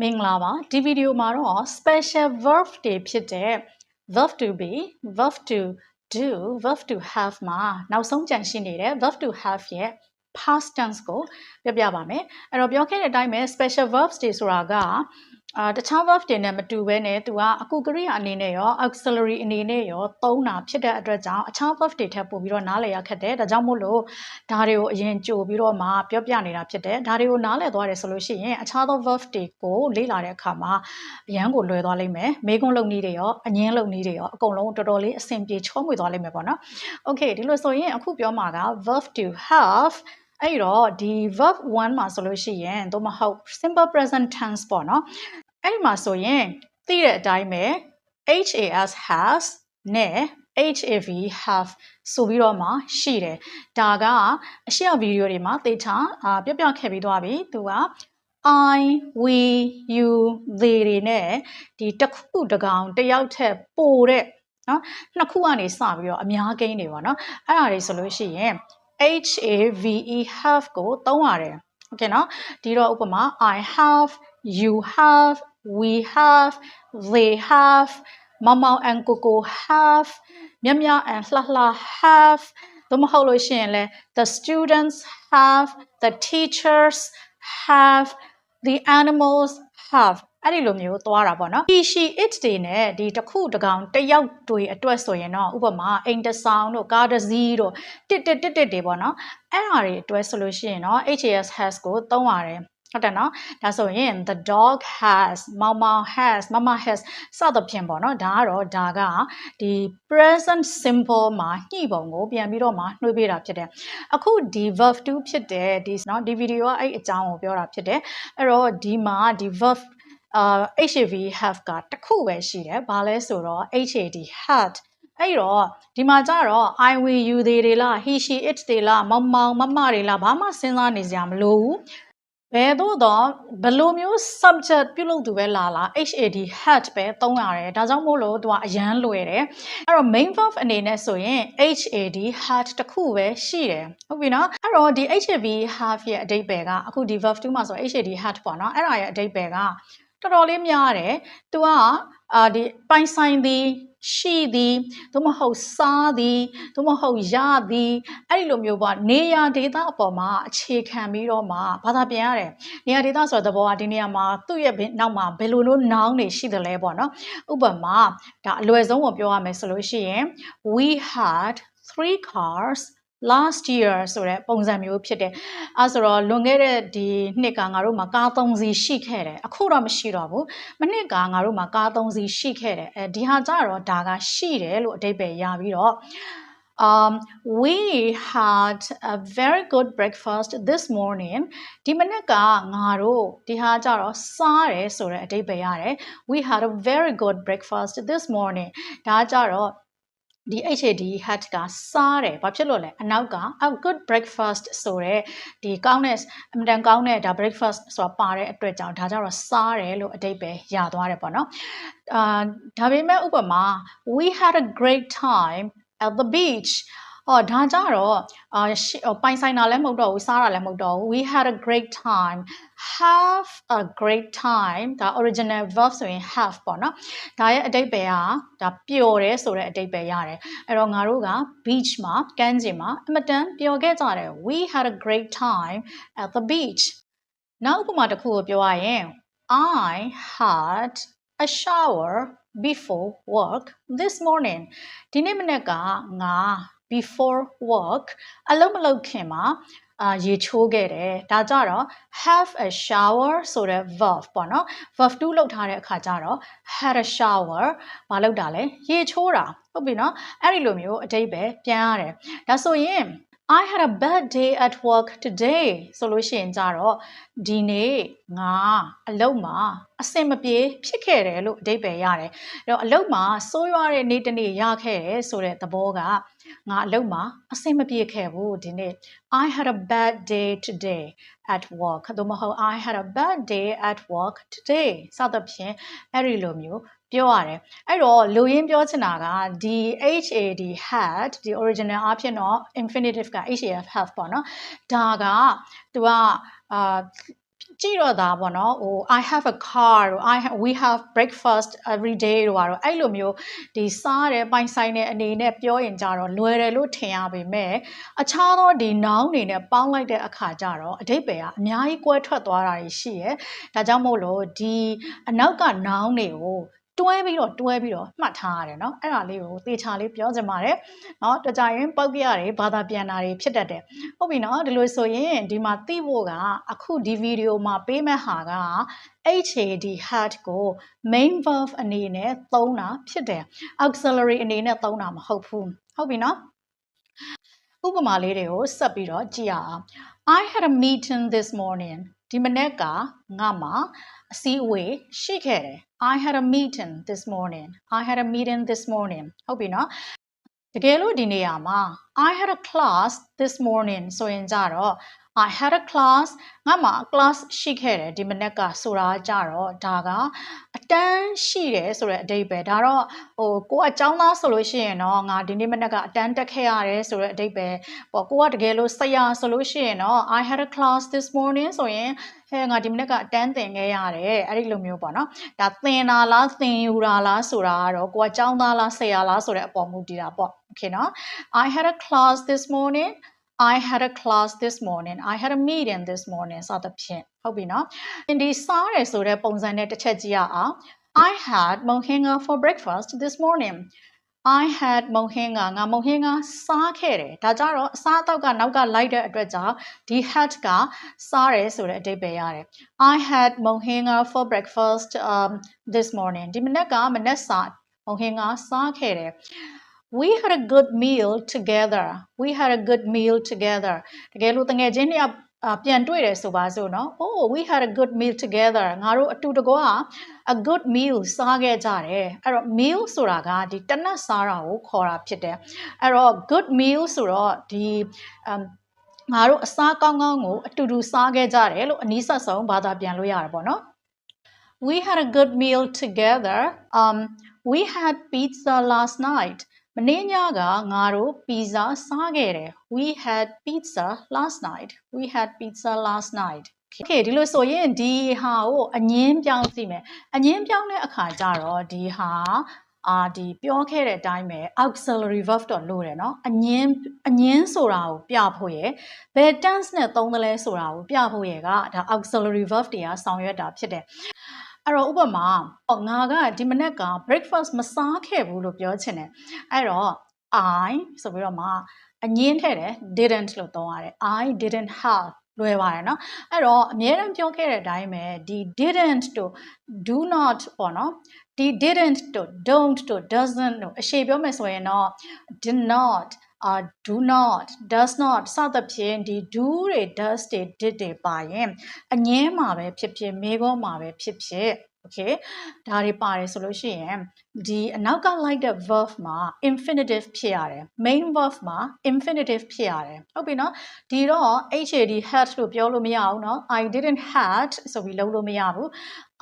မင်္ဂလာပါဒီဗီဒီယိုမှာတော့ special verb တွေဖြစ်တဲ့ verb to be verb to do verb to have မှာနောက်ဆုံးကြန့်ရှိနေတဲ့ verb to have ရဲ့ past tense ကိုပြပြပါမယ်အဲ့တော့ပြောခဲ့တဲ့အတိုင်းပဲ special verbs တွေဆိုတာက အာတခြား verb တွေနဲ့မတူဘဲနဲ့သူကအကူကရိယာအနေနဲ့ရော auxiliary အနေနဲ့ရောသုံးတာဖြစ်တဲ့အတွက်ကြောင့်အခြား verb တွေထက်ပိုပြီးတော့နားလည်ရခက်တယ်ဒါကြောင့်မို့လို့ဒါတွေကိုအရင်ကြိုပြီးတော့မှပြောပြနေတာဖြစ်တယ်ဒါတွေကိုနားလည်သွားတယ်ဆိုလို့ရှိရင်အခြားသော verb တွေကိုလေ့လာတဲ့အခါမှာအရန်ကိုလွယ်သွားလိမ့်မယ်မေးခွန်းလုပ်နည်းတွေရောအငင်းလုပ်နည်းတွေရောအကုန်လုံးတော်တော်လေးအဆင်ပြေချောမွေသွားလိမ့်မယ်ပေါ့နော် okay ဒီလိုဆိုရင်အခုပြောမှာက verb to have အဲ့တော့ဒီ verb 1မှာဆိုလို့ရှိရင်သို့မဟုတ် simple present tense ပေါ့နော်အဲ့ဒီမှာဆိုရင်သိတဲ့အတိုင်းပဲ has has နဲ့ have have ဆိုပြီးတော့မှရှိတယ်ဒါကအရှိရဗီဒီယိုတွေမှာသေချာအာပြပြခဲ့ပြီးသွားပြီသူက I we you they တွေနဲ့ဒီတစ်ခုတစ်ကောင်တစ်ယောက်ထက်ပိုတဲ့နော်နှစ်ခုကနေစပြီးတော့အများကိန်းတွေပေါ့နော်အဲ့ဒါတွေဆိုလို့ရှိရင် have have ကိုသုံးရတယ်โอเคနော်ဒီတော့ဥပမာ I have you have we have they have မောင်မောင် and coco have မြမြ and လှလှ have သို့မဟုတ်လို့ရှိရင်လဲ the students have the teachers have the animals have အဲ့ဒီလိုမျိုးသွားတာပေါ့နော် he she it တွေနဲ့ဒီတစ်ခုတစ်ကောင်တစ်ယောက်တွေအတွက်ဆိုရင်တော့ဥပမာအိမ်တဆောင်တို့ကားတစ်စီးတို့တစ်တစ်တစ်တစ်တွေပေါ့နော်အဲ့ဟာတွေအတွက်ဆိုလို့ရှိရင်တော့ has has ကိုသုံးရတယ် ဟုတ်တယ်နော်ဒါဆိုရင် the dog has မောင်မောင် has mama has စသဖြင့်ပေါ့နော်ဒါကတော့ဒါကဒီ present simple မှာညှိပုံကိုပြန်ပြီးတော့မှနှွှေးပေးတာဖြစ်တယ်အခုဒီ verb 2ဖြစ်တယ်ဒီနော်ဒီဗီဒီယိုကအဲ့အကြောင်းကိုပြောတာဖြစ်တယ်အဲ့တော့ဒီမှာဒီ verb အာ HAV have ကတစ်ခုပဲရှိတယ်။ဘာလဲဆိုတော့ HAD had အဲ့တော့ဒီမှာကျတော့ I will you they တွေလား he she it တွေလားမောင်မောင်မမတွေလားဘာမှစဉ်းစားနေစရာမလိုဘူး။ ဘယ်သို့တော့ဘယ်လိုမျိုး subject ပြုလုပ်သူပဲလာလာ HAD had ပဲသုံးရတယ်။ဒါကြောင့်မို့လို့သူကအရန်လွယ်တယ်။အဲ့တော့ main verb အနေနဲ့ဆိုရင် HAD had တစ်ခုပဲရှိတယ်။ဟုတ်ပြီနော်။အဲ့တော့ဒီ HAV have ရဲ့အဓိပ္ပာယ်ကအခုဒီ verb 2မှာဆို HAD had ပေါ့နော်။အဲ့ဒါရဲ့အဓိပ္ပာယ်ကတော်တော်လေးများတယ်။ तू ကအာဒီပိုင်ဆိုင်သည် ရှိသည်သို့မဟုတ်စားသည်သို့မဟုတ်ရသည်အဲ့ဒီလိုမျိုးပေါ့နေရာဒေသအပေါ်မှာအခြေခံပြီးတော့မှဘာသာပြန်ရတယ်နေရာဒေသဆိုတဲ့သဘောကဒီနေရာမှာသူ့ရဲ့နောက်မှာဘယ်လိုလိုနောင်းနေရှိသလဲပေါ့နော်ဥပမာဒါအလွယ်ဆုံးကိုပြောရမယ်ဆိုလို့ရှိရင် we had three cars last year ဆိုတဲ့ပုံစံမျိုးဖြစ်တယ်။အဲဆိုတော့လွန်ခဲ့တဲ့ဒီနှစ်ကငါတို့မှာကား3စီးရှိခဲ့တယ်။အခုတော့မရှိတော့ဘူး။မနှစ်ကငါတို့မှာကား3စီးရှိခဲ့တယ်။အဲဒီဟာကြတော့ဒါကရှိတယ်လို့အဓိပ္ပာယ်ရပြီးတော့ Um, we had a very good breakfast this morning ဒီမနက်ကငါတို့ဒီဟာကြတော့စားတယ်ဆိုတဲ့အဓိပ္ပာယ်ရတယ် we had a very good breakfast this morning ဒါကြတော့ ဒီ HAD hat ကစားတယ်ဘာဖြစ်လို့လဲအနောက်က a good breakfast ဆိုတဲ့ဒီကောင်းတဲ့အမတန်ကောင်းတဲ့ဒါ breakfast ဆိုတာပါတဲ့အတွက်ကြောင့်ဒါကြတော့စားတယ်လို့အတိတ်ပဲရသွားတယ်ပေါ့နော်အာဒါပေမဲ့ဥပမာ we had a great time at the beach ဟောဒါကြတော့အာပိုင်ဆိုင်တာလည်းမဟုတ်တော့ဘူးစားတာလည်းမဟုတ်တော့ဘူး we had a great time have a great time ဒါ original verb ဆိုရင် have ပေါ့နော်ဒါရဲ့အတိတ်ပဲကဒါပျော်တယ်ဆိုတဲ့အတိတ်ပဲရတယ်အဲ့တော့ငါတို့က beach မှာကမ်းခြေမှာအမတန်ပျော်ခဲ့ကြတယ် we had a great time at the beach နောက်ဥပမာတစ်ခုကိုပြောရရင် I had a shower before work this morning ဒီနေ့မနေ့ကငါ before work အလုံးမလုပ်ခင်မှာအာရေချိုးခဲ့တယ်ဒါကြတော့ have a shower ဆိုတဲ့ verb ပေါ့နော် verb 2လောက်ထားတဲ့အခါကျတော့ had a shower မလုပ်တာလဲရေချိုးတာဟုတ်ပြီနော်အဲ့ဒီလိုမျိုးအတိတ်ပဲပြန်ရတယ်ဒါဆိုရင် I had a bad day at work today ဆိုလို့ရှိရင်ကြတော့ဒီနေ့ငါအလုပ်မှာအဆင်မပြေဖြစ်ခဲ့တယ်လို့အဓိပ္ပာယ်ရတယ်။အဲ့တော့အလုပ်မှာစိုးရွားတဲ့နေ့တစ်နေ့ရခဲ့တယ်ဆိုတဲ့သဘောကငါအလုပ်မှာအဆင်မပြေခဲ့ဘူးဒီနေ့ I had a bad day today at work သို့မဟုတ် I had a bad day at work today စသဖြင့်အဲ့ဒီလိုမျိုး ပြောရတယ်အဲ့တော့လူရင်းပြောချင်တာကဒီ HAD had ဒီ original အဖြစ်တော့ infinitive က HAF have ပေါ့နော်ဒါကသူကအာကြည့်တော့ဒါပေါ့နော်ဟို I have a car တို့ I have, we have breakfast every day တို့ကတော့အဲ့လိုမျိုးဒီစားတဲ့ပိုင်ဆိုင်တဲ့အနေနဲ့ပြောရင်ကြတော့လွယ်တယ်လို့ထင်ရပေမဲ့အခြားသောဒီ noun တွေနဲ့ပေါင်းလိုက်တဲ့အခါကျတော့အဓိပ္ပာယ်ကအများကြီးကွဲထွက်သွားတာရှိရယ်ဒါကြောင့်မို့လို့ဒီအနောက်က noun တွေကို တွဲပြီးတော့တွဲပြီးတော့မှတ်ထားရတယ်เนาะအဲ့ဒါလေးကိုသေချာလေးပြောချင်ပါတယ်เนาะတကြရင်ပောက်ပြရတယ်ဘာသာပြန်တာတွေဖြစ်တတ်တယ်ဟုတ်ပြီเนาะဒီလိုဆိုရင်ဒီမှာသိဖို့ကအခုဒီဗီဒီယိုမှာပေးမဲ့ဟာက HAD had ကို main verb အနေနဲ့သုံးတာဖြစ်တယ် auxiliary အနေနဲ့သုံးတာမဟုတ်ဘူးဟုတ်ပြီเนาะဥပမာလေးတွေကိုဆက်ပြီးတော့ကြည့်ရအောင် I had a meeting this morning ဒီမနေ့ကငါမှာအ စည်းအဝေးရှိခဲ့တယ် I had a meeting this morning I had a meeting this morning ဟုတ်ပြီနော်တကယ်လို့ဒီနေရာမှာ I had a class this morning ဆိုရင်ကြတော့ I had a class ငါမှာ class ရှိခဲ့တယ်ဒီမနေ့ကဆိုတာကြတော့ဒါကအတန်းရှိတယ်ဆိုတဲ့အဓိပ္ပာယ်ဒါတော့ဟိုကိုကအကြောင်းသားဆိုလို့ရှိရင်တော့ငါဒီနေ့မနေ့ကအတန်းတက်ခဲ့ရတယ်ဆိုတဲ့အဓိပ္ပာယ်ပေါ့ကိုကတကယ်လို့ဆရာဆိုလို့ရှိရင်တော့ I had a class this morning ဆိုရင်ဟဲ့ငါဒီမနေ့ကအတန်းသင်ခဲ့ရတယ်အဲ့ဒီလိုမျိုးပေါ့နော်ဒါသင်တာလားသင်ယူတာလားဆိုတာကတော့ကိုကအကြောင်းသားလားဆရာလားဆိုတဲ့အပေါ်မူတည်တာပေါ့ okay နော် I had a class this morning I had a class this morning I had a meeting this morning စသဖြင့်ဟုတ်ပြီနော်ဒီစားရဆိုတဲ့ပုံစံနဲ့တစ်ချက်ကြည့်ရအောင် I had mohinga for breakfast this morning I had mohinga ငါ mohinga စားခဲ့တယ်ဒါကြတော့အစားအသောက်ကနောက်ကလိုက်တဲ့အတွက်ကြောင့်ဒီ had ကစားတယ်ဆိုတဲ့အဓိပ္ပာယ်ရတယ် I had mohinga for breakfast um this morning ဒီမနက်ကမနက်စာ mohinga စားခဲ့တယ် we had a good meal together we had a good meal together တကယ်လို့တငယ်ချင်းတွေကပြန်တွေ့တယ်ဆိုပါစို့နော် oh we had a good meal together ငါတို့အတူတကွာ a good meal စားခဲ့ကြတယ်အဲ့တော့ meal ဆိုတာကဒီတနတ်စားတာကိုခေါ်တာဖြစ်တယ်အဲ့တော့ good meal ဆိုတော့ဒီငါတို့အစားကောင်းကောင်းကိုအတူတူစားခဲ့ကြတယ်လို့အနည်းဆက်ဆုံးဘာသာပြန်လို့ရတယ်ပေါ့နော် we had a good meal together um we had pizza last night မနေ့ညကငါတို့ပီဇာစားခဲ့တယ် we had pizza last night we had pizza last night okay ဒီလိုဆိုရင်ဒီဟာကိုအငင်းပြောင်းကြည့်မယ်အငင်းပြောင်းတဲ့အခါကျတော့ဒီဟာအာဒီပြောခဲ့တဲ့အတိုင်းပဲ auxiliary verb တော့လို့တယ်เนาะအငင်းအငင်းဆိုတာကိုပြဖို့ရယ်ဘယ် tense နဲ့သုံးသလဲဆိုတာကိုပြဖို့ရယ်ကဒါ auxiliary verb တွေကဆောင်ရွက်တာဖြစ်တယ် အဲ့တော့ဥပမာငါကဒီမနက်က breakfast မစားခဲ့ဘူးလို့ပြောချင်တယ်အဲ့တော့ I ဆိုပြီးတော့မှအငင်းထည့်တယ် didn't လို့သုံးရတယ် I didn't have လွယ်ပါတယ်เนาะအဲ့တော့အများအားပြောခဲ့တဲ့အတိုင်းပဲဒီ didn't တို့ do not ပေါ့နော်ဒီ didn't တို့ don't တို့ doesn't တို့အရှေ့ပြောမယ်ဆိုရင်တော့ did not uh do not does not စသဖြင့်ဒီ do တွေ does တွေ did တွေပါရင်အငင်းမှာပဲဖြစ်ဖြစ်မေခွန်းမှာပဲဖြစ်ဖြစ် okay ဒါတွေပါတယ်ဆိုလို့ရှိရင်ဒီအနောက်ကလိုက်တဲ့ verb မှာ infinitive ဖြစ်ရတယ် main verb မှာ infinitive ဖြစ်ရတယ်ဟုတ်ပြီနော်ဒီတော့ had had လို့ပြောလို့မရအောင်နော် i didn't had ဆိုပြီးလုပ်လို့မရဘူး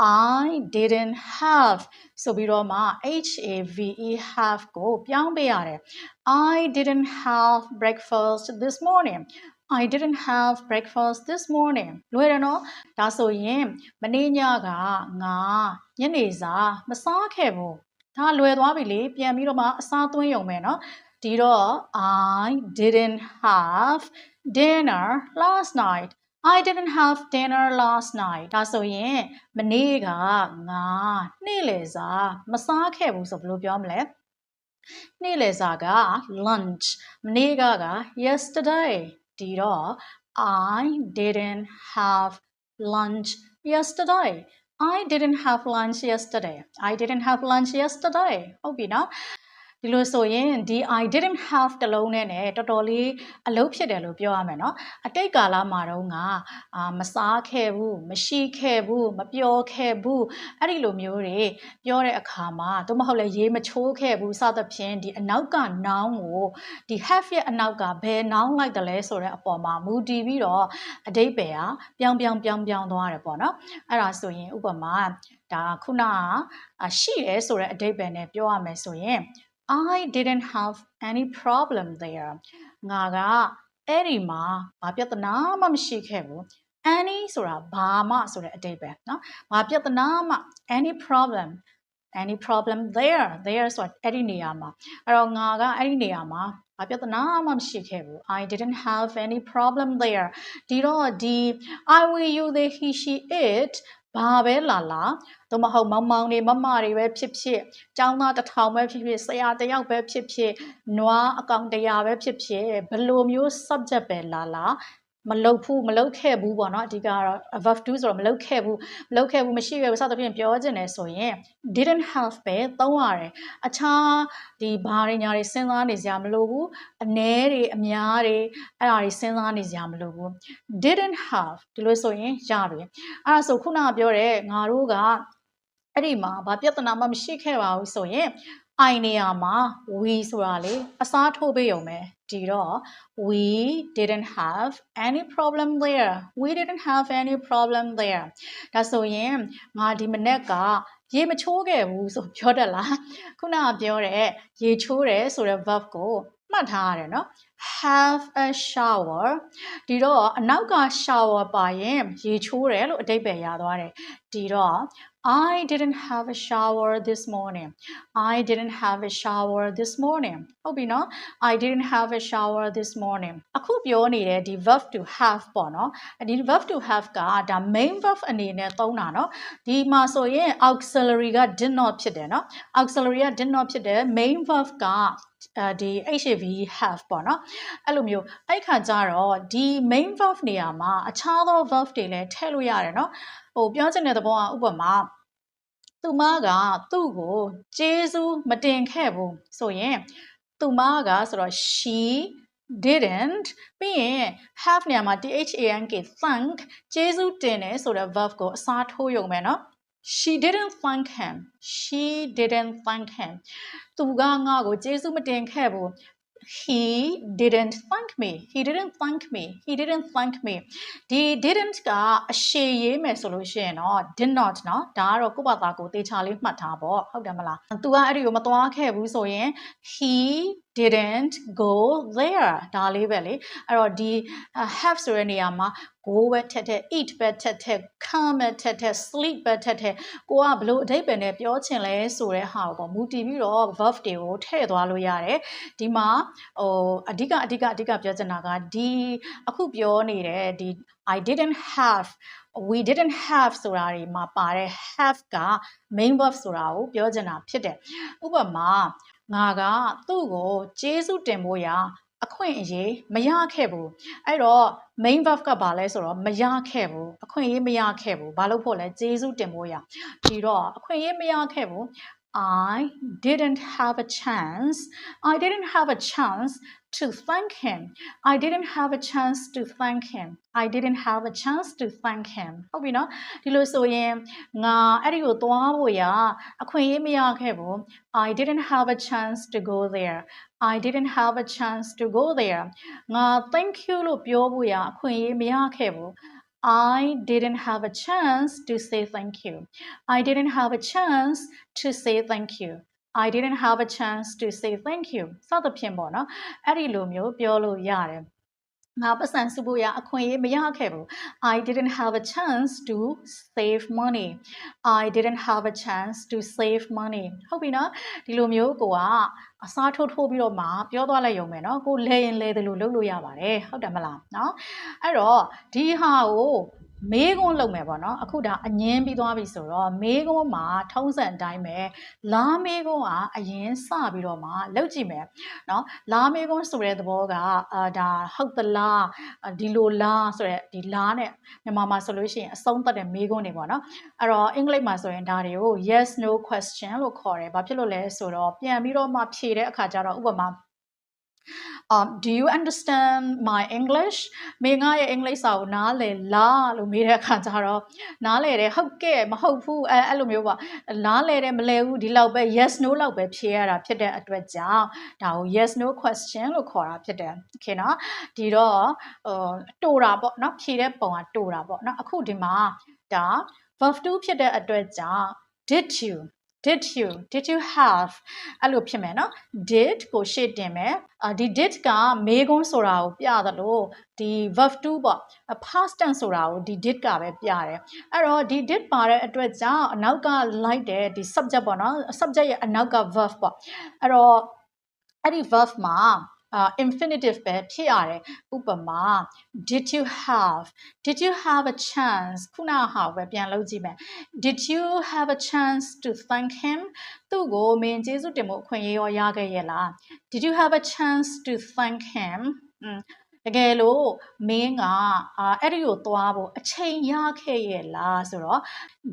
I didn't have ဆိုပြီးတော့မှ have have ကိုပြောင်းပေးရတယ် I didn't have breakfast this morning I didn't have breakfast this morning လွယ်တယ်နော်ဒါဆိုရင်မနေ့ညကငါညနေစာမစားခဲ့ဘူးဒါလွယ်သွားပြီလေပြန်ပြီးတော့မှအစားသွင်းရုံပဲနော်ဒီတော့ I didn't have dinner last night I didn't have dinner last night ဒါဆိုရင်မနေ့ကငါနေ့လယ်စာမစားခဲ့ဘူးဆိုဘယ်လိုပြောမလဲနေ့လယ်စာက lunch မနေ့ကက yesterday ဒီတော့ I didn't have lunch yesterday I didn't have lunch yesterday I didn't have lunch yesterday ဟုတ်ပြီနော် ဒီလိုဆိုရင်ဒီ I didn't have တလုံးနဲ့ねတော်တော်လေးအလုပ်ဖြစ်တယ်လို့ပြောရမယ်เนาะအတိတ်ကာလမှာတော့ငါအာမစားခဲ့ဘူးမရှိခဲ့ဘူးမပြောခဲ့ဘူးအဲ့ဒီလိုမျိုးတွေပြောတဲ့အခါမှာသို့မဟုတ်လဲရေးမချိုးခဲ့ဘူးစသဖြင့်ဒီအနောက်က noun ကိုဒီ have ရဲ့အနောက်ကဘယ် noun လိုက်တယ်လဲဆိုတဲ့အပေါ်မှာမူတည်ပြီးတော့အတိတ်ပဲဟာပြောင်းပြောင်းပြောင်းပြောင်းသွားတယ်ပေါ့နော်အဲ့ဒါဆိုရင်ဥပမာဒါခုနကရှိတယ်ဆိုတဲ့အဓိပ္ပာယ်နဲ့ပြောရမယ်ဆိုရင် I didn't have any problem there ငါကအဲ့ဒီမှာဘာပြဿနာမှမရှိခဲ့ဘူး any ဆိုတာဘာမှဆိုတဲ့အတိတ်ပဲเนาะဘာပြဿနာမှ any problem any problem there there ဆိုတာအဲ့ဒီနေရာမှာအဲ့တော့ငါကအဲ့ဒီနေရာမှာဘာပြဿနာမှမရှိခဲ့ဘူး I didn't have any problem there ဒီတော့ဒီ I will you they he she it ဘာပဲလာလာသို့မဟုတ်မောင်မောင်တွေမမတွေပဲဖြစ်ဖြစ်ចောင်းသားတစ်ထောင်ပဲဖြစ်ဖြစ်ဆရာတစ်ယောက်ပဲဖြစ်ဖြစ်နွားအကောင်တရားပဲဖြစ်ဖြစ်ဘယ်လိုမျိုး subject ပဲလာလာ မလုတ်ဘူးမလုတ်ခဲ့ဘူးပေါ့နော်အဓိကကတော့ verb to ဆိုတော့မလုတ်ခဲ့ဘူးမလုတ်ခဲ့ဘူးမရှိခဲ့ဘူးစသဖြင့်ပြောချင်တယ်ဆိုရင် didn't have ပဲသုံးရတယ်အခြားဒီဘာတွေညာတွေစဉ်းစားနေကြမလို့ဘူးအ ਨੇ တွေအများတွေအဲ့ဒါတွေစဉ်းစားနေကြမလို့ဘူး didn't have ဒီလိုဆိုရင်ရပြီအဲ့ဒါဆိုခုနကပြောတဲ့ငါတို့ကအဲ့ဒီမှာဘာပြဿနာမှမရှိခဲ့ပါဘူးဆိုရင် I နေရာမှာ we ဆိုတာလေအစားထိုးပေးရုံပဲဒီတော့ we didn't have any problem there we didn't have any problem there ဒါဆိုရင်ငါဒီမနေ့ကရေမချိုးခဲ့ဘူးဆိုပြောတတ်လားခုနကပြောတဲ့ရေချိုးတယ်ဆိုတဲ့ verb ကိုမှတ်ထားရတယ်နော် have a shower ဒီတော့အနောက်က shower ပါရင်ရေချိုးတယ်လို့အတိတ်ပဲရသွားတယ်ဒီတော့ I didn't have a shower this morning. I didn't have a shower this morning. ဟုတ်ပြီနော် I didn't have a shower this morning. အခုပြောနေတဲ့ဒီ verb to have ပေါ့နော်ဒီ verb to have ကဒါ main verb အနေနဲ့သုံးတာနော်ဒီမှာဆိုရင် auxiliary က did not ဖြစ်တယ်နော် auxiliary က did not ဖြစ်တယ် main verb ကအဲ ဒီ HAV have ပေါ့နော်အဲ့လိုမျိုးအဲ့ခါကျတော့ဒီ main verb နေရာမှာအခြားသော verb တွေလည်းထည့်လို့ရတယ်နော်ဟိုပြောချင်တဲ့သဘောကဥပမာသူမကသူ့ကိုကျေးဇူးမတင်ခဲ့ဘူးဆိုရင်သူမကဆိုတော့ she didn't ပြီးရင် have နေရာမှာ thank thank ကျေးဇူးတင်တယ်ဆိုတဲ့ verb ကိုအစားထိုးရုံပဲเนาะ she didn't thank him she didn't thank him သူကငါ့ကိုကျေးဇူးမတင်ခဲ့ဘူး he didn't thank me he didn't thank me he didn't thank me ဒီ didn't ကအရှေ့ရေးမယ်ဆိုလို့ရှိရင်တော့ did not เนาะဒါကတော့ကိုယ့်ဘာသာကိုသေချာလေးမှတ်ထားပေါ့ဟုတ်တယ်မလား तू ကအဲ့ဒီကိုမသွားခဲ့ဘူးဆိုရင် he didn't go there ဒါလေးပဲလေအဲ့တော့ဒီ have ဆိုတဲ့နေရာမှာ go ပဲထက်ထက် eat ပဲထက်ထက် come ပဲထက်ထက် sleep ပဲထက်ထက်ကိုကဘလို့အဓိပ္ပာယ်နဲ့ပြောချင်လဲဆိုတဲ့ဟာကိုပေါ့မူတည်ပြီးတော့ verb တွေကိုထည့်သွားလို့ရတယ်ဒီမှာဟိုအဓိကအဓိကအဓိကပြောချင်တာကဒီအခုပြောနေတဲ့ဒီ I didn't have we didn't have ဆိုတာတွေမှာပါတဲ့ have က main verb ဆိုတာကိုပြောချင်တာဖြစ်တယ်ဥပမာ ငါကသူ့ကိုကျေးဇူးတင်ဖို့ရာအခွင့်အရေးမရခဲ့ဘူးအဲ့တော့ main verb ကဘာလဲဆိုတော့မရခဲ့ဘူးအခွင့်အရေးမရခဲ့ဘူးဘာလို့ဖို့လဲကျေးဇူးတင်ဖို့ရဒီတော့အခွင့်အရေးမရခဲ့ဘူး I didn't have a chance I didn't have a chance to thank him. I didn't have a chance to thank him. I didn't have a chance to thank him. ဟုတ်ပြီနော်ဒီလိုဆိုရင်ငါအဲ့ဒီကိုသွားဖို့ရအခွင့်အရေးမရခဲ့ဘူး I didn't have a chance to go there. I didn't have a chance to go there. ငါ thank you လို့ပြောဖို့ရအခွင့်အရေးမရခဲ့ဘူး I didn't have a chance to say thank you. I didn't have a chance to say thank you. I didn't have a chance to say thank you စသဖြင့်ပေါ့နော်အဲ့ဒီလိုမျိုးပြောလို့ရတယ်ငါပတ်စံစုဖို့ရအခွင့်အရေးမရခဲ့ဘူး I didn't have a chance to save money I didn't have a chance to save money ဟုတ်ပြီနော်ဒီလိုမျိုးကိုကအစားထိုးထိုးပြီးတော့မှပြောသွားလိုက်ရုံပဲနော်ကိုလဲရင်လဲတယ်လို့လုပ်လို့ရပါတယ်ဟုတ်တယ်မလားနော်အဲ့တော့ဒီဟာကို မေးခွန်းလုပ်မယ်ပေါ့နော်အခုဒါအငင်းပြီးသွားပြီဆိုတော့မေးခွန်းမှာထုံးစံအတိုင်းပဲလားမေးခွန်းကအရင်စပြီးတော့မှလုပ်ကြည့်မယ်နော်လားမေးခွန်းဆိုတဲ့သဘောကအာဒါဟုတ်သလားဒီလိုလားဆိုတဲ့ဒီလားနဲ့မြန်မာမှာဆိုလို့ရှိရင်အဆုံးသတ်တဲ့မေးခွန်းတွေပေါ့နော်အဲ့တော့အင်္ဂလိပ်မှာဆိုရင်ဒါတွေကို yes no question လို့ခေါ်တယ်ဘာဖြစ်လို့လဲဆိုတော့ပြန်ပြီးတော့မှဖြေတဲ့အခါကျတော့ဥပမာ um do you understand my english မေငါရဲ့အင်္ဂလိပ်စာကိုနားလည်လားလို့မေးတဲ့အခါကျတော့နားလည်တယ်ဟုတ်ကဲ့မဟုတ်ဘူးအဲအဲ့လိုမျိုးပါနားလည်တယ်မလဲဘူးဒီလောက်ပဲ yes no လောက်ပဲဖြေရတာဖြစ်တဲ့အတွက်ကြောင့်ဒါကို yes no question လို့ခေါ်တာဖြစ်တယ်โอเคเนาะဒီတော့ဟိုတူတာပေါ့เนาะဖြေတဲ့ပုံကတူတာပေါ့เนาะအခုဒီမှာဒါ verb 2ဖြစ်တဲ့အတွက်ကြောင့် did you did you did you have အဲ့လိုဖြစ်မယ်နော် did ကိုရှေ့တင်မယ်အာဒီ did ကမေးခွန်းဆိုတာကိုပြသလိုဒီ verb to ပေါ့ past tense ဆိုတာကိုဒီ did ကပဲပြတယ်အဲ့တော့ဒီ did ပါတဲ့အတွက်ကြောင့်အနောက်ကလိုက်တဲ့ဒီ subject ပေါ့နော် subject ရဲ့အနောက်က verb ပေါ့အဲ့တော့အဲ့ဒီ verb မှာ အာ infinitive ပဲဖြစ်ရတယ်ဥပမာ did you have did you have a chance ခုနဟာပဲပြန်လုပ်ကြည့်မယ် did you have a chance to thank him သူ့ကိုမင်းကျေးဇူးတင်ဖို့အခွင့်အရေးရောရခဲ့ရဲ့လား did you have a chance to thank him တကယ်လို့မင်းကအာအဲ့ဒီကိုသွားဖို့အချိန်ရခဲ့ရဲ့လားဆိုတော့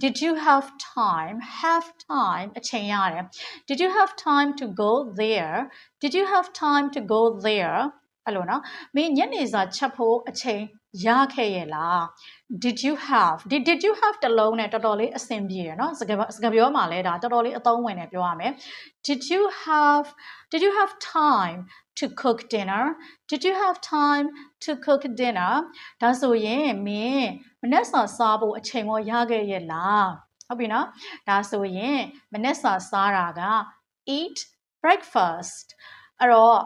did you have time have time အချိန်ရတယ် did you have time to go there did you have time to go there အဲ့လိုနော်မင်းညနေစာချက်ဖို့အချိန်ရခဲ့ရဲ့လား did you have did did you have တလုံးနဲ့တော်တော်လေးအဆင်ပြေရနော်စကားစကားပြောမှလည်းဒါတော်တော်လေးအသုံးဝင်နေပြောရမယ် did you have did you have time to cook dinner did you have time to cook dinner ဒါဆိုရင်မင်းမနေ့စာစားဖို့အချိန်ရောရခဲ့ရဲ့လားဟုတ်ပြီနော်ဒါဆိုရင်မနေ့စာစားတာက eat breakfast အဲ့တော့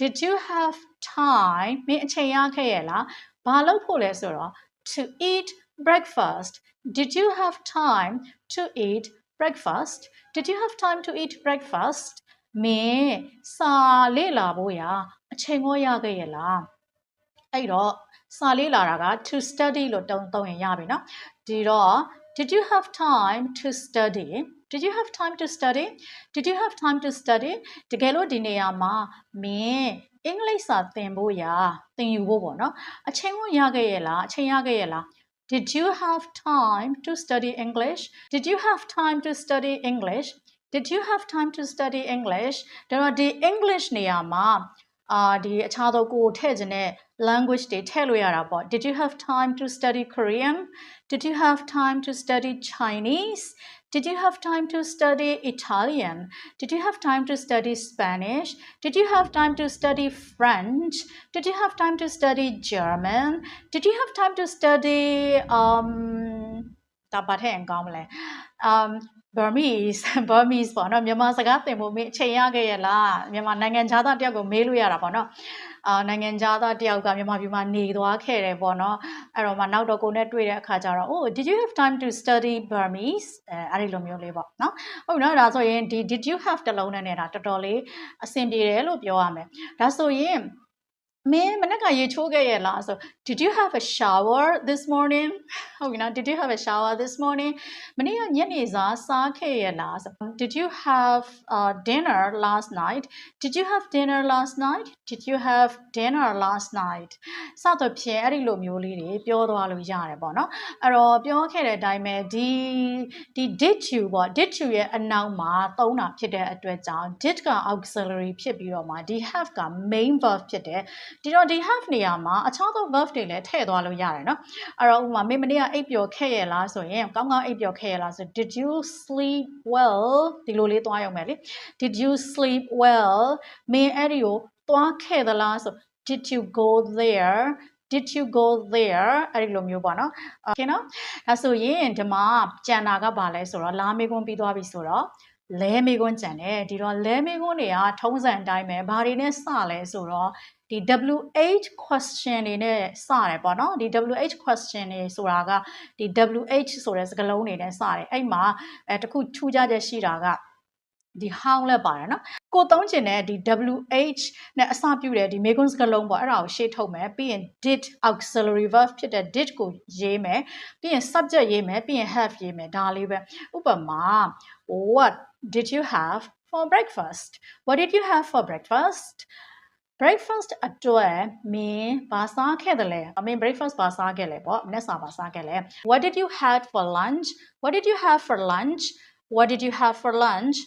did you have time မင်းအချိန်ရခဲ့ရဲ့လားဘာလုပ်ဖို့လဲဆိုတော့ to eat breakfast did you have time to eat breakfast did you have time to eat breakfast မင်းစာလေ့လာဖို့ရာအချိန်ကောရခဲ့ရလားအဲ့တော့စာလေ့လာတာက to study လို့တုံးတုံးရင်ရပြီနော်ဒီတော့ did you have time to study did you have time to study did you have time to study တကယ်လို့ဒီနေရာမှာမင်းအင်္ဂလိပ်စာသင်ဖို့ရာသင်ယူဖို့ပေါ့နော်အချိန်ကောရခဲ့ရလားအချိန်ရခဲ့ရလား Did you have time to study English? Did you have time to study English? Did you have time to study English? ဒါတော့ဒီ English နေရာမှာအာဒီအခြားသောကိုထည့်ခြင်းနဲ့ language တွေထည့်လို့ရတာပေါ့ Did you have time to study Korean? Did you have time to study Chinese? Did you have time to study Italian? Did you have time to study Spanish? Did you have time to study French? Did you have time to study German? Did you have time to study um ဒါပါထဲအကောင်းမလဲ um Burmese Burmese ပေါ့နော်မြန်မာစကားသင်ဖို့မင်းအချိန်ရခဲ့ရဲ့လားမြန်မာနိုင်ငံခြားသားတယောက်ကိုမေးလို့ရတာပေါ့နော်အာနိုင်ငံခြားသားတယောက်ကမြန်မာပြည်မှာနေသွားခဲ့တယ်ပေါ့နော်အဲ့တော့မှနောက်တော့ကိုနဲ့တွေ့တဲ့အခါကျတော့ oh did you have time to study Burmese အဲအဲ့ဒီလိုမျိုးလေးပေါ့နော်ဟုတ်နော်ဒါဆိုရင်ဒီ did you have တလုံးနဲ့နေတာတော်တော်လေးအဆင်ပြေတယ်လို့ပြောရမယ်ဒါဆိုရင် မင်းမနေ့ကရေချိုးခဲ့ရဲ့လားဆို Did you have a shower this morning ဟုတ်ပြီနော် Did you have a shower this morning မနေ့ကညနေစာစားခဲ့ရဲ့လားဆို Did you have uh, dinner last night Did you have dinner last night Did you have dinner last night စသဖြင့်အဲ့ဒီလိုမျိုးလေးတွေပြောသွားလို့ရတယ်ပေါ့နော်အဲ့တော့ပြောခဲ့တဲ့အတိုင်းပဲဒီဒီ did you ပေါ့ did you ရဲ့အနောက်မှာသုံးတာဖြစ်တဲ့အတွက်ကြောင့် did က auxiliary ဖြစ်ပြီးတော့မှဒီ have က main verb ဖြစ်တယ်ဒီတော့ဒီ have နေရာမှာအခြားသော verb တွေလည်းထည့်သွားလို့ရတယ်နော်အဲ့တော့ဥပမာမင်းမနေ့ကအိပ်ပျော်ခဲ့ရလားဆိုရင်ကောင်းကောင်းအိပ်ပျော်ခဲ့ရလားဆို did you sleep well ဒီလိုလေးသွားရုံပဲလေ did you sleep well မင်းအဲ့ဒီကိုသွားခဲ့သလားဆို did you go there did you go there အဲ့ဒီလိုမျိုးပေါ့နော်โอเคနော်ဒါဆိုရင်ဒီမှာကြံတာကဘာလဲဆိုတော့လာမေကွန်းပြီးသွားပြီဆိုတော့လဲမေကွန်းကြံတယ်ဒီတော့လဲမေကွန်းတွေကထုံးစံအတိုင်းပဲဘာတွေနဲ့စလဲဆိုတော့ ဒီ WH question တွေနဲ့စတယ်ပေါ့နော်ဒီ WH question တွေဆိုတာကဒီ WH ဆိုတဲ့စကားလုံးတွေနဲ့စတယ်အဲ့မှာအဲတခုထူးခြားချက်ရှိတာကဒီ how လည်းပါတယ်နော်ကိုသုံးကျင်တဲ့ဒီ WH နဲ့အစပြုတဲ့ဒီမေကွန်းစကားလုံးပေါ့အဲ့ဒါကိုရှေ့ထုတ်မယ်ပြီးရင် did auxiliary verb ဖြစ်တဲ့ did ကိုရေးမယ်ပြီးရင် subject ရေးမယ်ပြီးရင် have ရေးမယ်ဒါလေးပဲဥပမာ what did you have for breakfast what did you have for breakfast breakfast အတွက်မင်းဘာစားခဲ့တယ်လဲအမင်း breakfast ဘာစားခဲ့လဲပေါ့မနေ့စာဘာစားခဲ့လဲ what did you had for lunch what did you have for lunch what did you have for lunch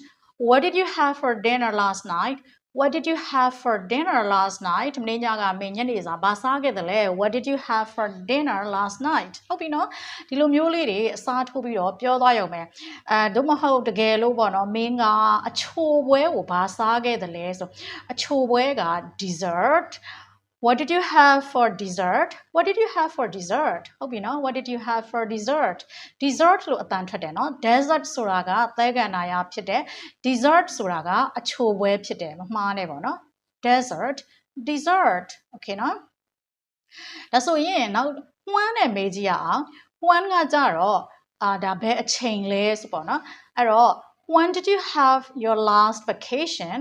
what did you have for dinner last night What did you have for dinner last night မင်းညကမင်းညနေစာဘာစားခဲ့တယ်လဲ What did you have for dinner last night ဟုတ်ပြီနော်ဒီလိုမျိုးလေးတွေအစားထိုးပြီးတော့ပြောသွားရုံပဲအဲတို့မဟုတ်တကယ်လို့ပေါ့နော်မင်းကအချိုပွဲကိုဘာစားခဲ့တယ်လဲဆိုအချိုပွဲက dessert What did you have for dessert? What did you have for dessert? ဟုတ်ပြီနော် What did you have for dessert? Dessert လို့အတန်ထွက်တယ်နော် Dessert ဆိုတာကသဲကန္နာရဖြစ်တယ် Dessert ဆိုတာကအချိုပွဲဖြစ်တယ်မမှားနဲ့ပေါ့နော် Dessert dessert okay နော်ဒါဆိုရင်နောက်ဝမ်းနဲ့မေးကြည့်ရအောင်ဝမ်းကကြတော့အာဒါဘယ်အချိန်လဲဆိုပေါ့နော်အဲ့တော့ when did you have your last vacation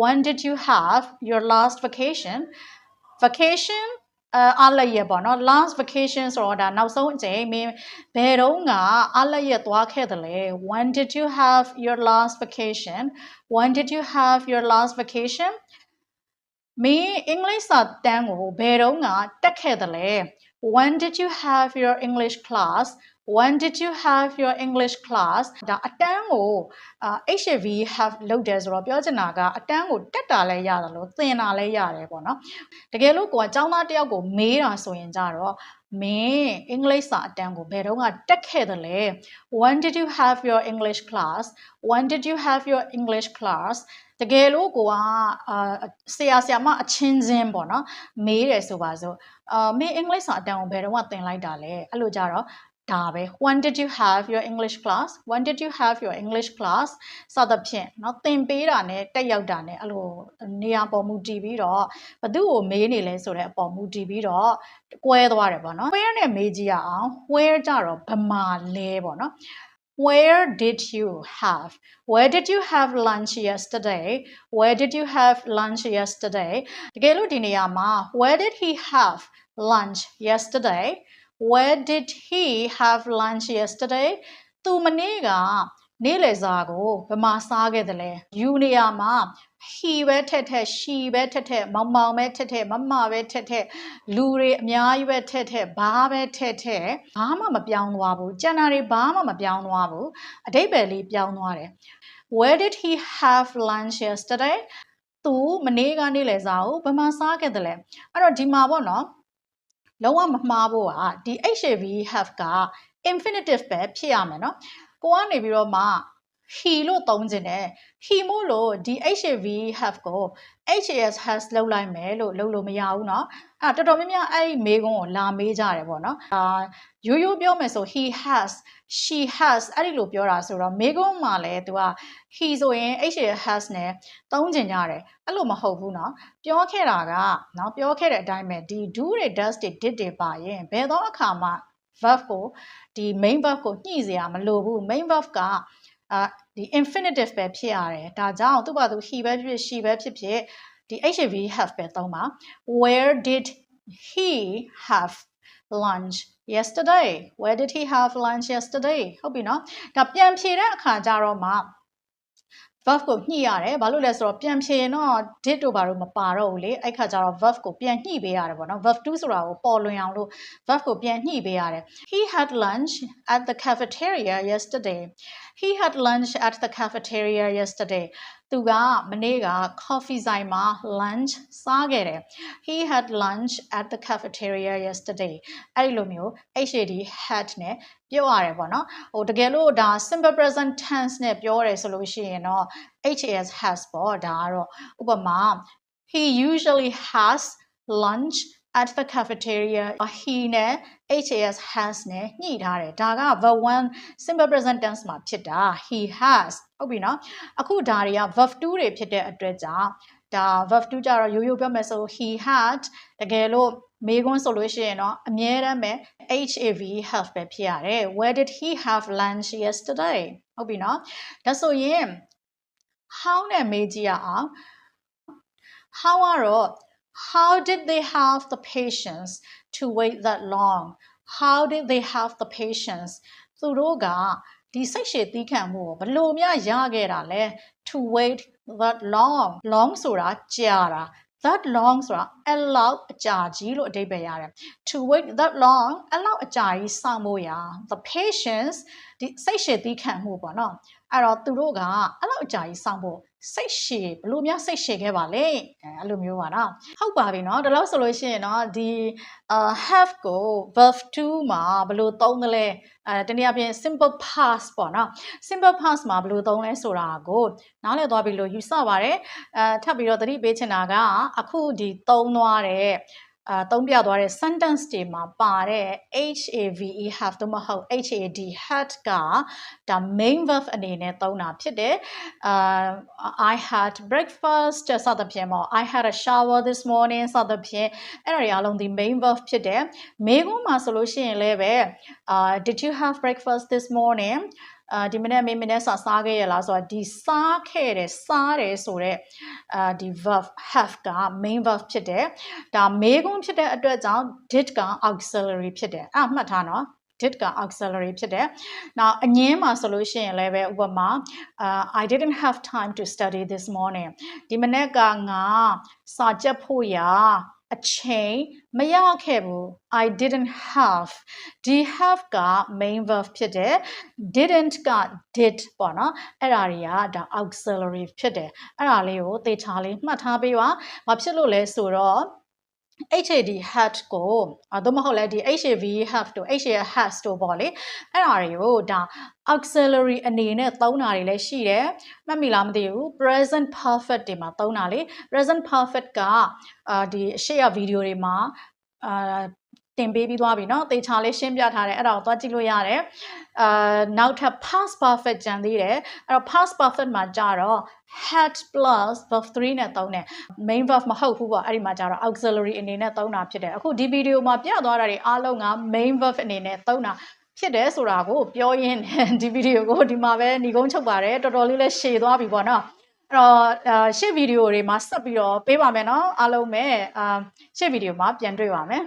when did you have your last vacation vacation အာအားလရက်ပေါ့နော် last vacation ဆိုတော့ဒါနောက်ဆုံးအချိန်မင်းဘယ်တော့ကအားလရက်သွားခဲ့တယ်လဲ when did you have your last vacation when did you have your last vacation မင်းအင်္ဂလိပ်စာတန်းကိုဘယ်တော့ကတက်ခဲ့တယ်လဲ when did you have your english class When did you have your english class ဒါအတန်းကိုအာ HAV have လုပ်တယ်ဆိုတော့ပြောချင်တာကအတန်းကိုတက်တာလည်းရတယ်လို့သင်တာလည်းရတယ်ပေါ့နော်တကယ်လို့ကိုကကျောင်းသားတယောက်ကိုမေးတာဆိုရင်ကြတော့မင်းအင်္ဂလိပ်စာအတန်းကိုဘယ်တော့ကတက်ခဲ့တယ်လဲ when did you have your english class when did you have your english class တကယ်လို့ကိုကအာဆရာဆရာမအချင်းချင်းပေါ့နော်မေးတယ်ဆိုပါစို့အာမင်းအင်္ဂလိပ်စာအတန်းကိုဘယ်တော့မှသင်လိုက်တာလဲအဲ့လိုကြတော့ ဒါပဲ when did you have your english class when did you have your english class စသဖြင့်เนาะသင်ပေးတာနဲ့တက်ရောက်တာနဲ့အဲ့လိုနေရာပေါ်မူတည်ပြီးတော့ဘသူ့ကိုမေးနေလဲဆိုတဲ့အပေါ်မူတည်ပြီးတော့ကွဲသွားတယ်ပေါ့နော် where နဲ့မေးကြည့်ရအောင် where ကြတော့ဘမာလဲပေါ့နော် Where did you have? Where did you have lunch yesterday? Where did you have lunch yesterday? တကယ်လို့ဒီနေရာမှာ Where did he have lunch yesterday? Where did he have lunch yesterday? သူမနေ့ကနေ့လယ်စာကိုဘယ်မှာစားခဲ့တယ်လဲယူနေရာမှာ he ပဲထက်ထက် she ပဲထက်ထက်မောင်မောင်ပဲထက်ထက်မမပဲထက်ထက်လူတွေအများကြီးပဲထက်ထက်ဘာပဲထက်ထက်ဘာမှမပြောင်းသွားဘူးကျန်တာတွေဘာမှမပြောင်းသွားဘူးအတိတ်ပဲလေးပြောင်းသွားတယ် Where did he have lunch yesterday သူမနေ့ကနေ့လယ်စာကိုဘယ်မှာစားခဲ့တယ်လဲအဲ့တော့ဒီမှာပေါ့နော် လုံးဝမမှားဖို့ကဒီ HAV have က infinitive ပဲဖြစ်ရမယ်နော်ကိုကနေပြီးတော့မှ he လို့သုံးခြင်းတယ် he မို့လို့ဒီ HAV have ကို HAS has လောက်လိုက်မယ်လို့လုပ်လို့မရဘူးเนาะ အဲ့တော်တော်များများအဲ့ဒီမေးခွန်းကိုလာမေးကြတယ်ပေါ့နော်အာရိုးရိုးပြောမယ်ဆို he has she has အဲ့ဒီလိုပြောတာဆိုတော့မေးခွန်းမှာလည်းသူက he ဆိုရင် HAS has နဲ့သုံးကျင်ကြတယ်အဲ့လိုမဟုတ်ဘူးเนาะပြောခဲ့တာကเนาะပြောခဲ့တဲ့အတိုင်းပဲဒီ do တွေ does တွေ did တွေပါရင်ဘယ်တော့အခါမှ verb ကိုဒီ main verb ကိုညှိစရာမလိုဘူး main verb ကအာဒီ infinitive ပဲဖြစ်ရတယ်ဒါကြောင့်သူ့ဘာသူ he ပဲဖြစ် she ပဲဖြစ်ဖြစ် ဒီ have have ပဲသုံးပါ where did he have lunch yesterday where did he have lunch yesterday ဟုတ်ပြီနော်ဒါပြန်ဖြေတဲ့အခါကျတော့မှ verb ကိုညှိရတယ်ဘာလို့လဲဆိုတော့ပြန်ဖြေရင်တော့ did တို့ဘာလို့မပါတော့ဘူးလေအဲ့ခါကျတော့ verb ကိုပြန်ညှိပေးရတယ်ပေါ့နော် verb 2ဆိုတာကိုပေါ်လွင်အောင်လို့ verb ကိုပြန်ညှိပေးရတယ် he had lunch at the cafeteria yesterday he had lunch at the cafeteria yesterday သူကမနေ့က coffee ဆိုင်မှာ lunch စားခဲ့တယ် he had lunch at the cafeteria yesterday အဲ့ဒီလိုမျိုး had had နဲ့ပြောရတယ်ပေါ့နော်ဟိုတကယ်လို့ဒါ simple present tense နဲ့ပြောရတယ်ဆိုလို့ရှိရင်တော့ has has ပေါ့ဒါကတော့ဥပမာ he usually has lunch at the cafeteria he နဲ့ has has နဲ့ညှိထားတယ်ဒါက verb 1 simple present tense မှာဖြစ်တာ he has ဟုတ်ပြီနော်အခုဒါတွေက verb 2တွေဖြစ်တဲ့အတွက်ကြောင့်ဒါ verb 2ကြတော့ရိုးရိုးပြောမယ်ဆို he had တကယ်လို့မေးခွန်းဆိုလို့ရှိရင်တော့အမြဲတမ်းပဲ have have ပဲဖြစ်ရတယ် where did he have lunch yesterday ဟုတ်ပြီနော်ဒါဆိုရင် how နဲ့မေးကြည့်ရအောင် how ကတော့ how did they have the patience to wait that long how did they have the patience သူတို့ကဒီစိတ်ရှည်သီးခံမှုကိုဘလို့များရခဲ့တာလဲ to wait that long long ဆိုတာကြာတာ that long ဆိုတာအဲ့လောက်အကြာကြီးလို့အဓိပ္ပာယ်ရတယ် to wait that long အဲ့လောက်အကြာကြီးစောင့်ဖို့ရ the patience ဒီစိတ်ရှည်သီးခံမှုပေါ့နော် အဲ့တော့သူတို့ကအဲ့လောက်အကြာကြီးစောင့်ဖို့စိတ်ရှည်ဘလို့များစိတ်ရှည်ခဲ့ပါလဲအဲ့လိုမျိုးပါနော်ဟုတ်ပါပြီနော်ဒီလောက်ဆိုလို့ရှိရင်နော်ဒီ have ကို verb to မှာဘလို့သုံးသလဲအဲတနည်းအားဖြင့် simple past ပေါ့နော် simple past မှာဘလို့သုံးလဲဆိုတာကိုနားလည်သွားပြီလို့ယူဆပါတယ်အဲထပ်ပြီးတော့သတိပေးချင်တာကအခုဒီသုံးသွားတဲ့ အာသုံးပြသွားတဲ့ sentence တွေမှာပါတဲ့ have have သို့မဟုတ် had had ကဒါ main verb အနေနဲ့သုံးတာဖြစ်တယ်အာ I had breakfast စသဖြင့်ပေါ့ I had a shower this morning စသဖြင့်အဲ့ဒါတွေအားလုံးဒီ main verb ဖြစ်တယ်မေခွန်းမှာဆိုလို့ရှိရင်လည်းပဲအာ did you have breakfast this morning အာဒီမနေ့မေမနေ့စာစားခဲ့ရလားဆိုတော့ဒီစားခဲ့တယ်စားတယ်ဆိုတော့အာဒီ verb have က main verb ဖြစ်တယ်ဒါမေးခွန်းဖြစ်တဲ့အတွက်ကြောင့် did က auxiliary ဖြစ်တယ်အဲ့မှတ်ထားနော် did က auxiliary ဖြစ်တယ်။ Now အငင်းမှာဆိုလို့ရှိရင်လည်းပဲဥပမာ uh, I didn't have time to study this morning ဒီမနေ့ကငါစာကြက်ဖို့ရာ အချိန်မရခဲ့ဘူး I didn't have ဒီ have က main verb ဖြစ်တယ် didn't က did ပေါ့နော်အဲ့ဒါတွေကဒါ auxiliary ဖြစ်တယ်အဲ့ဒါလေးကိုသေချာလေးမှတ်ထားပေးပါဘာဖြစ်လို့လဲဆိုတော့ HAD had ကိုအတော့မဟုတ်လဲဒီ HAV have တို့ HA has တို့ပေါ့လေအဲ့ဒါတွေကိုဒါ auxiliary အနေနဲ့သုံးတာတွေလည်းရှိတယ်မှတ်မိလားမသိဘူး present perfect တွေမှာသုံးတာလေ present perfect ကအာဒီရှေ့ရဗီဒီယိုတွေမှာအာတင်ပေးပြီးသွားပြီเนาะတေချာလေးရှင်းပြထားတယ်အဲ့ဒါကိုသွားကြည့်လို့ရတယ်အာနောက်ထပ် past perfect ကြံသေးတယ်အဲ့တော့ past perfect မှာကြတော့ had plus verb 3နဲ့သုံးတယ် main verb မဟုတ်ဘူးပေါ့အဲ့ဒီမှာကြတော့ auxiliary အနေနဲ့သုံးတာဖြစ်တယ်အခုဒီဗီဒီယိုမှာပြသွားတာတွေအားလုံးက main verb အနေနဲ့သုံးတာဖြစ်တယ်ဆိုတာကိုပြောရင်းဒီဗီဒီယိုကိုဒီမှာပဲညီကုန်းချုပ်ပါတယ်တော်တော်လေးလည်းရှည်သွားပြီပေါ့နော်အဲ့တော့အာရှေ့ဗီဒီယိုတွေမှာဆက်ပြီးတော့ပေးပါမယ်နော်အားလုံးပဲအာရှေ့ဗီဒီယိုမှာပြန်တွေ့ပါမယ်